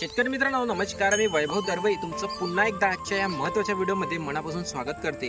शेतकरी मित्रांनो नमस्कार. मी वैभव दरवई. तुमचं पुन्हा एकदा आजच्या या महत्त्वाच्या व्हिडिओमध्ये मनापासून स्वागत करते.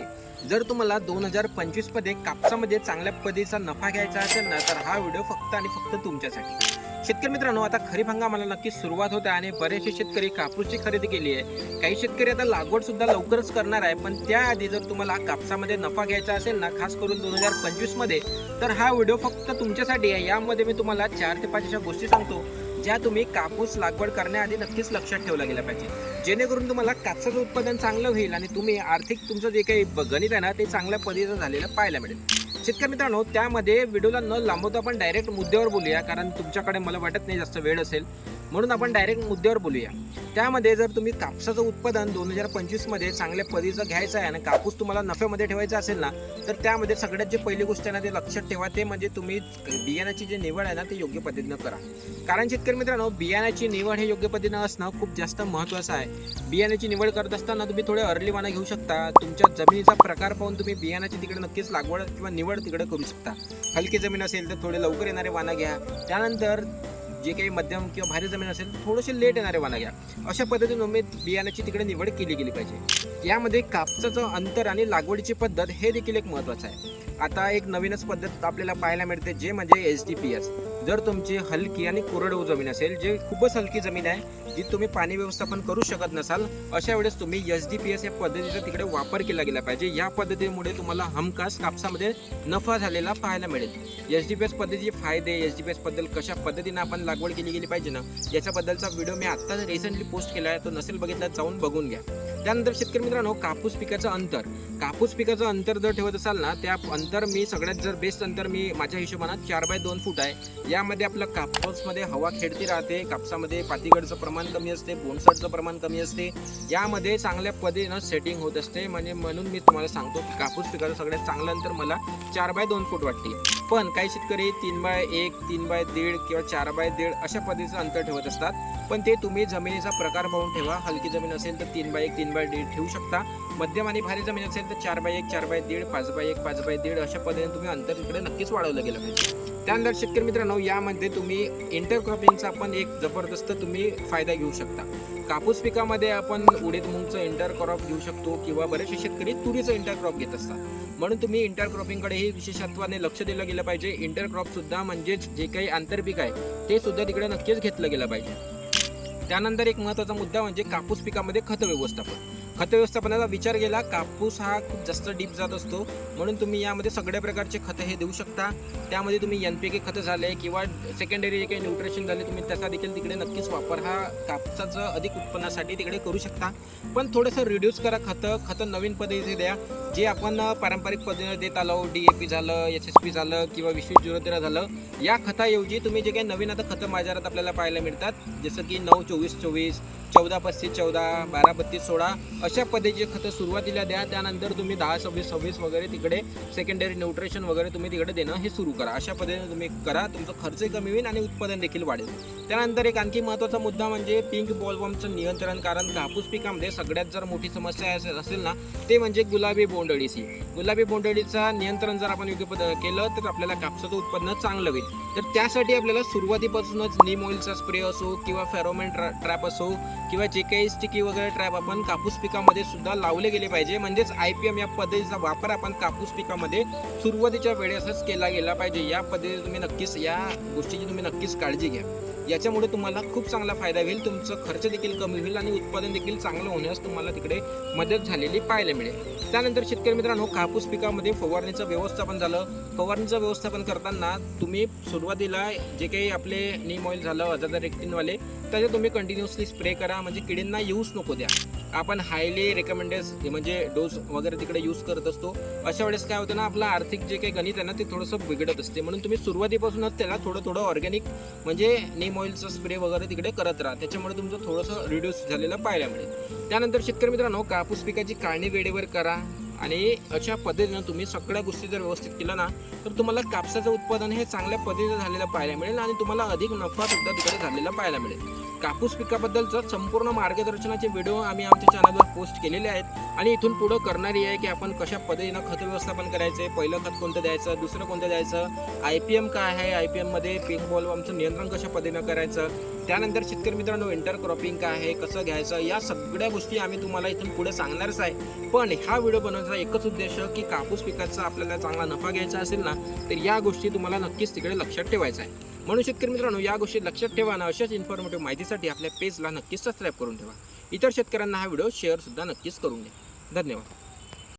जर तुम्हाला दोन हजार पंचवीसमध्ये कापसामध्ये चांगल्या पद्धतीचा नफा घ्यायचा असेल ना तर हा व्हिडिओ फक्त आणि फक्त तुमच्यासाठी. शेतकरी मित्रांनो आता खरीप हंगामाला नक्की सुरुवात होते आणि बरेचसे शेतकरी कापूसची खरेदी केली आहे. काही शेतकरी आता लागवड सुद्धा लवकरच करणार आहे पण त्याआधी जर तुम्हाला कापसामध्ये नफा घ्यायचा असेल ना खास करून दोन हजार पंचवीसमध्ये तर हा व्हिडिओ फक्त तुमच्यासाठी आहे. यामध्ये मी तुम्हाला चार ते पाच अशा गोष्टी सांगतो. ज्या तुम्ही कापूस लागवड करण्याआधी नक्कीच लक्षात ठेवल्या गेल्या पाहिजे. जेणेकरून तुम्हाला कापसाचं उत्पादन चांगलं होईल आणि तुम्ही आर्थिक तुमचं जे काही गणित आहे ना ते चांगल्या पद्धतीचं झालेलं पाहायला मिळेल. शेतकरी मित्रांनो त्यामध्ये व्हिडिओला न लांबवता आपण डायरेक्ट मुद्द्यावर बोलूया कारण तुमच्याकडे मला वाटत नाही जास्त वेळ असेल. म्हणून आपण डायरेक्ट मुद्द्यावर बोलूया. त्यामध्ये जर तुम्ही कापसाचं उत्पादन दोन हजार पंचवीसमध्ये चांगल्या पदीचं घ्यायचं आहे आणि कापूस तुम्हाला नफ्यामध्ये ठेवायचा असेल ना तर त्यामध्ये सगळ्यात जी पहिली गोष्ट आहे ना ते लक्षात ठेवा. ते म्हणजे तुम्ही बियाण्याची जी निवड आहे ना ते योग्य पद्धतीनं करा. कारण शेतकरी मित्रांनो बियाण्याची निवड हे योग्य पद्धतीनं असणं खूप जास्त महत्त्वाचं आहे. बियाण्याची निवड करत असताना तुम्ही थोडे अर्ली वाना घेऊ शकता. तुमच्या जमिनीचा प्रकार पाहून तुम्ही बियाण्याची तिकडे नक्कीच लागवड किंवा निवड तिकडे करू शकता. हलकी जमीन असेल तर थोडे लवकर येणारे वाना घ्या. त्यानंतर जे काही मध्यम किंवा भारी जमीन असेल थोडेसे लेट येणारे वाला घ्या. अशा पद्धतीने उमेद बियाण्याची तिकडे निवड केली गेली पाहिजे. यामध्ये कापसाचं अंतर आणि लागवडीची पद्धत हे देखील एक महत्त्वाचं आहे. आता एक नवीनच पद्धत आपल्याला पाहायला मिळते जे म्हणजे एच डी पी एस जर तुमची हलकी आणि कोरडवू जमीन असेल जे खूपच हलकी जमीन आहे जी तुम्ही पाणी व्यवस्थापन करू शकत नसाल अशा वेळेस तुम्ही एस डी पी एस या पद्धतीचा तिकडे वापर केला गेला पाहिजे. या पद्धतीमुळे तुम्हाला हमखास कापसामध्ये नफा झालेला पाहायला मिळेल. एस डी पी एस पद्धतीचे फायदे एस डी पी एसबद्दल कशा पद्धतीने आपण लागवड केली गेली पाहिजे ना याच्याबद्दलचा व्हिडिओ मी आत्ताच रिसेंटली पोस्ट केला आहे तो नसेल बघितला जाऊन बघून घ्या. त्यानंतर शेतकरी मित्रांनो कापूस पिकाचं अंतर. कापूस पिकाचं अंतर जर ठेवत असाल ना त्या अंतर मी सगळ्यात जर बेस्ट अंतर मी माझ्या हिशोबानं चार बाय दोन फूट आहे. यामध्ये आपलं कापूसमध्ये हवा खेळती राहते. कापसामध्ये पातीगडचं प्रमाण कमी असते बोनसटचं प्रमाण कमी असते. यामध्ये चांगल्या पदेनं सेटिंग होत असते. म्हणजे म्हणून मी तुम्हाला सांगतो की कापूस पिकाचं सगळ्यात चांगलं अंतर मला चार बाय दोन फूट वाटते. पण काही शेतकरी तीन बाय एक तीन बाय दीड किंवा चार बाय दीड अशा पद्धतीचं अंतर ठेवत असतात. पण ते तुम्ही जमिनीचा प्रकार पाहून ठेवा. हलकी जमीन असेल तर तीन बाय एक तीन बाय दीड ठेवू शकता. मध्यम आणि भारी जमीन असेल तर चार बाय एक चार बाय दीड पाच बाय एक पाच बाय दीड अशा पद्धतीने तुम्ही अंतर तिकडे नक्कीच वाढवलं गेलं पाहिजे. त्यानंतर शेतकरी मित्रांनो यामध्ये तुम्ही इंटरक्रॉपिंगचा पण एक जबरदस्त तुम्ही फायदा घेऊ शकता. कापूस पिकामध्ये आपण उडीद मूगचं इंटरक्रॉप घेऊ शकतो किंवा बरेचसे शेतकरी तुरीचं इंटरक्रॉप घेत असतात. म्हणून तुम्ही इंटरक्रॉपिंगकडेही विशेषत्वाने लक्ष दिलं गेलं पाहिजे. इंटरक्रॉपसुद्धा म्हणजेच जे काही आंतरपीक आहे ते सुद्धा तिकडे नक्कीच घेतलं गेलं पाहिजे. त्यानंतर एक महत्त्वाचा मुद्दा म्हणजे कापूस पिकामध्ये खत व्यवस्थापन. खत व्यवस्थापनाचा विचार केला कापूस हा खूप जास्त डीप जात असतो. म्हणून तुम्ही यामध्ये सगळ्या प्रकारचे खतं हे देऊ शकता. त्यामध्ये तुम्ही एन पी के खतं झाले किंवा सेकंडरी जे काही न्यूट्रिशन झाले तुम्ही त्याचा देखील तिकडे नक्कीच वापर हा कापसाचं अधिक उत्पन्नासाठी तिकडे करू शकता. पण थोडंसं रिड्यूस करा खतं. खतं नवीन पद्धतीचे द्या. जे आपण पारंपरिक पद्धतीने देत आलो डी ए पी झालं एस एस पी झालं किंवा वीस झिरो तेरा झालं या खताऐवजी तुम्ही जे काही नवीन आता खतं बाजारात आपल्याला पाहायला मिळतात. जसं की नऊ चोवीस चोवीस चौदा पस्तीस चौदा बारा बत्तीस सोळा अशा पद्धतीची खतं सुरुवातीला द्या त्यानंतर तुम्ही दहा सव्वीस सव्वीस वगैरे तिकडे सेकंडरी न्यूट्रिशन वगैरे तुम्ही तिकडे देणं हे सुरू करा. अशा पद्धतीने तुम्ही करा तुमचा खर्चही कमी होईल आणि उत्पादन देखील वाढेल. त्यानंतर एक आणखी महत्त्वाचा मुद्दा म्हणजे पिंक बॉलवॉमचं नियंत्रण कारण कापूस पिकामध्ये सगळ्यात जर मोठी समस्या असेल ना ते म्हणजे गुलाबी बोंडळीची गुलाबी बोंडळीचा नियंत्रण जर आपण योग्य पद केलं तर आपल्याला कापसाचं उत्पन्न चांगलं होईल. तर त्यासाठी आपल्याला सुरुवातीपासूनच नीम ऑइलचा स्प्रे असो किंवा फेरोमेन ट्रॅ ट्रॅप असो किंवा जे काही स्टिकी वगैरे ट्रॅप आपण कापूस पिकामध्ये सुद्धा लावले गेले पाहिजे. म्हणजेच आय पी एम या पद्धतीचा वापर आपण कापूस पिकामध्ये सुरुवातीच्या वेळेसच केला गेला पाहिजे. या पद्धतीने तुम्ही नक्कीच या गोष्टीची तुम्ही नक्कीच काळजी घ्या. याच्यामुळे तुम्हाला खूप चांगला फायदा होईल. तुमचं खर्च देखील कमी होईल आणि उत्पादन देखील चांगलं होण्यास तुम्हाला तिकडे मदत झालेली पाहायला मिळेल. त्यानंतर शेतकरी मित्रांनो कापूस पिकामध्ये फवारणीचं व्यवस्थापन झालं. फवारणीचं व्यवस्थापन करताना तुम्ही सुरुवातीला जे काही आपले नीम ऑइल झालं हजार रेक्टिनवाले त्याचे तुम्ही कंटिन्युअसली स्प्रे करा म्हणजे किडींना यूज नको द्या. आपण हायली रेकमेंडेड म्हणजे डोस वगैरे तिकडे यूज करत असतो. अशा वेळेस काय होतं ना आपलं आर्थिक जे काही गणित आहे ना ते थोडंसं बिघडत असते. म्हणून तुम्ही सुरुवातीपासूनच त्याला थोडं थोडं ऑर्गॅनिक म्हणजे नीम ऑइलचं स्प्रे वगैरे तिकडे करत राहा. त्याच्यामुळे तुमचं थोडंसं रिड्यूस झालेलं पाहायला मिळेल. त्यानंतर शेतकरी मित्रांनो कापूस पिकाची काढणी वेळेवर करा. आणि अशा पद्धतीनं तुम्ही सगळ्या गोष्टी जर व्यवस्थित केलं ना तर तुम्हाला कापसाचं उत्पादन हे चांगल्या पद्धतीनं झालेलं पाहायला मिळेल आणि तुम्हाला अधिक नफा सुद्धा तिकडे झालेला पाहायला मिळेल. कापूस पिकाबद्दलचं संपूर्ण मार्गदर्शनाचे व्हिडिओ आम्ही आमच्या चॅनलवर पोस्ट केलेले आहेत. आणि इथून पुढं करणारी आहे की आपण कशा पद्धतीनं खत व्यवस्थापन करायचे पहिलं खत कोणतं द्यायचं दुसरं कोणतं द्यायचं आय पी एम काय आहे आय पी एममध्ये पीक बॉलवमचं नियंत्रण कशा पद्धतीनं करायचं त्यानंतर शेतकरी मित्रांनो इंटर क्रॉपिंग काय आहे कसं घ्यायचं या सगळ्या गोष्टी आम्ही तुम्हाला इथून पुढे सांगणारच आहे. पण हा व्हिडिओ बनवण्याचा एकच उद्देश की कापूस पिकाचा आपल्याला चांगला नफा घ्यायचा असेल ना तर या गोष्टी तुम्हाला नक्कीच तिकडे लक्षात ठेवायचं आहे. म्हणून शेतकरी मित्रांनो या गोष्टी लक्षात ठेवा ना अशाच इन्फॉर्मेटिव्ह माहितीसाठी आपल्या पेजला नक्कीच सबस्क्राईब करून ठेवा. इतर शेतकऱ्यांना हा व्हिडिओ शेअरसुद्धा नक्कीच करून द्या. धन्यवाद.